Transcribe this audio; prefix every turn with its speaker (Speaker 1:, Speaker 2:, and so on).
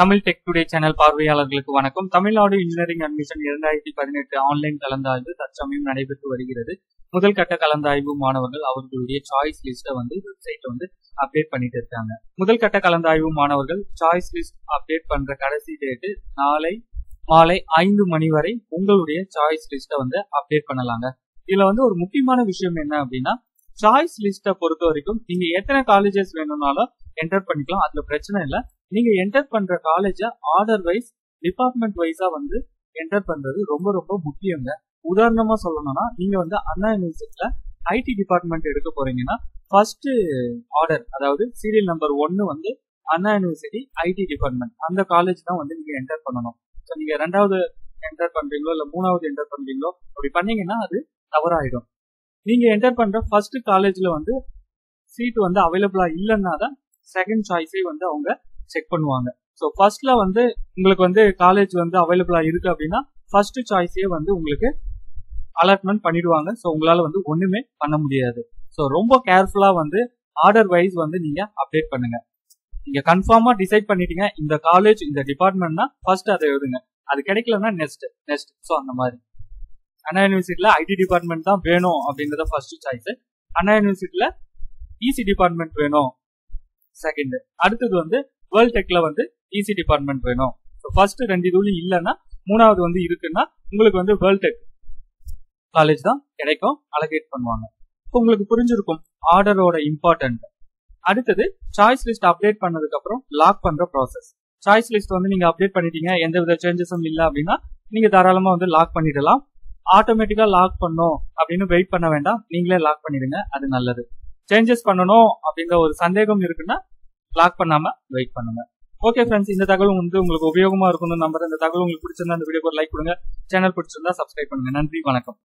Speaker 1: Tamil tech today channel பார்வையாளர்களுக்கு வணக்கம். Tamil Nadu engineering admission இரண்டாயிரத்தி பதினெட்டு ஆன்லைன் கலந்தாய்வு தற்சமயம் நடைபெற்று வருகிறது. முதல் கட்ட கலந்தாய்வு மாணவர்கள் அவர்களுடைய சாய்ஸ் லிஸ்ட்டை வந்து வெப்சைட்ல வந்து அப்டேட் பண்ணிட்டு இருக்காங்க. முதல் கட்ட கலந்தாய்வு மாணவர்கள் சாய்ஸ் லிஸ்ட் அப்டேட் பண்ற கடைசி டேட்டு நாளை மாலை ஐந்து மணி வரை உங்களுடைய சாய்ஸ் லிஸ்ட்டை வந்து அப்டேட் பண்ணலாங்க. இதுல வந்து ஒரு முக்கியமான விஷயம் என்ன அப்படின்னா சாய்ஸ் லிஸ்ட்டை பொறுத்த வரைக்கும் நீங்க எத்தனை காலேஜஸ் வேணும்னாலும் என்டர் பண்ணிக்கலாம். அதுல பிரச்சனை இல்லை. நீங்க என்டர் பண்ற காலேஜ ஆர்டர் வைஸ் டிபார்ட்மெண்ட் வைஸா வந்து என்டர் பண்றது ரொம்ப ரொம்ப முக்கியங்க. உதாரணமா சொல்லணும்னா நீங்க வந்து அண்ணா யூனிவர்சிட்டியில ஐடி டிபார்ட்மெண்ட் எடுக்க போறீங்கன்னா ஃபர்ஸ்ட் ஆர்டர் அதாவது சீரியல் நம்பர் ஒன்னு வந்து அண்ணா யூனிவர்சிட்டி ஐடி டிபார்ட்மெண்ட் அந்த காலேஜ் தான் வந்து நீங்க என்டர் பண்ணணும். ஸோ நீங்க ரெண்டாவது என்டர் பண்றீங்களோ இல்ல மூணாவது என்டர் பண்றீங்களோ அப்படி பண்ணீங்கன்னா அது தவறாயிடும். நீங்க என்டர் பண்ற ஃபர்ஸ்ட் காலேஜ்ல வந்து சீட் வந்து அவைலபிளா இல்லைன்னா தான் செகண்ட் சாய்ஸே வந்து அவங்க செக் பண்ணுவாங்க. ஸோ ஃபர்ஸ்ட்ல வந்து உங்களுக்கு வந்து காலேஜ் வந்து அவைலபிளா இருக்கு அப்படின்னா ஃபர்ஸ்ட் சாய்ஸே வந்து உங்களுக்கு அலாட்மெண்ட் பண்ணிடுவாங்க. ஸோ உங்களால வந்து ஒண்ணுமே பண்ண முடியாது. ஸோ ரொம்ப கேர்ஃபுல்லா வந்து ஆர்டர் வைஸ் வந்து நீங்க அப்டேட் பண்ணுங்க. நீங்க கன்ஃபார்மா டிசைட் பண்ணிட்டீங்க இந்த காலேஜ் இந்த டிபார்ட்மெண்ட்னா ஃபர்ஸ்ட் அதை எழுதுங்க. அது கிடைக்கலன்னா நெக்ஸ்ட் நெக்ஸ்ட் ஸோ அந்த மாதிரி. அண்ணா யூனிவர்சிட்டியில ஐடி டிபார்ட்மெண்ட் தான் வேணும் அப்படின்றத ஃபர்ஸ்ட் சாய்ஸ் அண்ணா யூனிவர்சிட்டியில இசி டிபார்ட்மெண்ட் வேணும். செகண்ட் அடுத்தது வந்து வேர்ல்ட் டெக்ல வந்து இசி டிபார்ட்மெண்ட் வேணும். ஃபர்ஸ்ட் ரெண்டு இதுவும் இல்லைன்னா மூணாவது வந்து இருக்குன்னா உங்களுக்கு வந்து வேர்ல்ட் டெக் காலேஜ் தான் கிடைக்கும். அலகேட் பண்ணுவாங்க. இப்போ உங்களுக்கு புரிஞ்சிருக்கும் ஆர்டரோட இம்பார்ட்டன்ட் அடுத்தது சாய்ஸ் லிஸ்ட் அப்டேட் பண்ணதுக்கு அப்புறம் லாக் பண்ற ப்ராசஸ் சாய்ஸ் லிஸ்ட் வந்து நீங்க அப்டேட் பண்ணிட்டீங்க எந்த வித சேஞ்சஸும் இல்லை அப்படின்னா நீங்க தாராளமா வந்து லாக் பண்ணிடலாம். ஆட்டோமேட்டிக்கா லாக் பண்ணும் அப்படின்னு வெயிட் பண்ண வேண்டாம். நீங்களே லாக் பண்ணிடுங்க. அது நல்லது. சேஞ்சஸ் பண்ணணும் அப்படிங்கிற ஒரு சந்தேகம் இருக்குன்னா லாக் பண்ணாம வெயிட் பண்ணுங்க. ஓகே ஃப்ரெண்ட்ஸ் இந்த தகவல் வந்து உங்களுக்கு உபயோகமா இருக்கும்னு நம்புறேன். இந்த தகவல் உங்களுக்கு பிடிச்சிருந்தா இந்த வீடியோக்கு ஒரு லைக் கொடுங்க. சேனல் பிடிச்சிருந்தா சப்ஸ்கிரைப் பண்ணுங்க. நன்றி வணக்கம்.